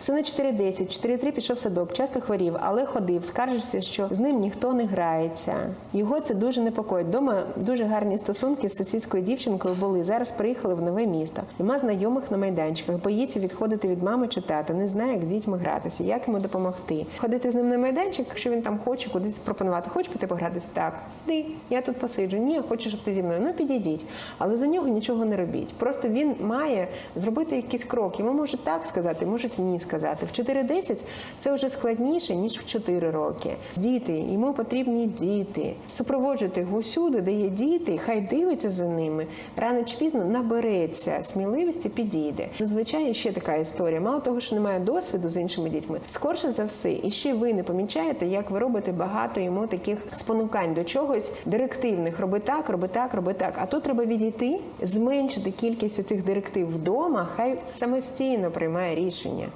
Сина 4,10, 4,3 пішов в садок, часто хворів, але ходив, скаржився, що з ним ніхто не грається. Його це дуже непокоїть. Дома дуже гарні стосунки з сусідською дівчинкою були. Зараз приїхали в нове місто. Нема знайомих на майданчиках, боїться відходити від мами чи тата, не знає, як з дітьми гратися, як йому допомогти. Ходити з ним на майданчик, якщо він там хоче кудись пропонувати. Хочеш піти погратися? Так, йди, я тут посиджу. Ні, я хочу, щоб ти зі мною. Ну підійдіть. Але за нього нічого не робіть. Просто він має зробити якийсь крок. Йому можуть так сказати, можуть ні сказати. В 4-10 це вже складніше, ніж в 4 роки. Діти, йому потрібні діти. Супроводжуйте його усюди, де є діти, хай дивиться за ними. Рано чи пізно набереться сміливості, підійде. Зазвичай ще така історія. Мало того, що немає досвіду з іншими дітьми, скорше за все, і ще ви не помічаєте, як ви робите багато йому таких спонукань до чогось директивних. Роби так, роби так, роби так. А тут треба відійти, зменшити кількість цих директив вдома, хай самостійно приймає рішення.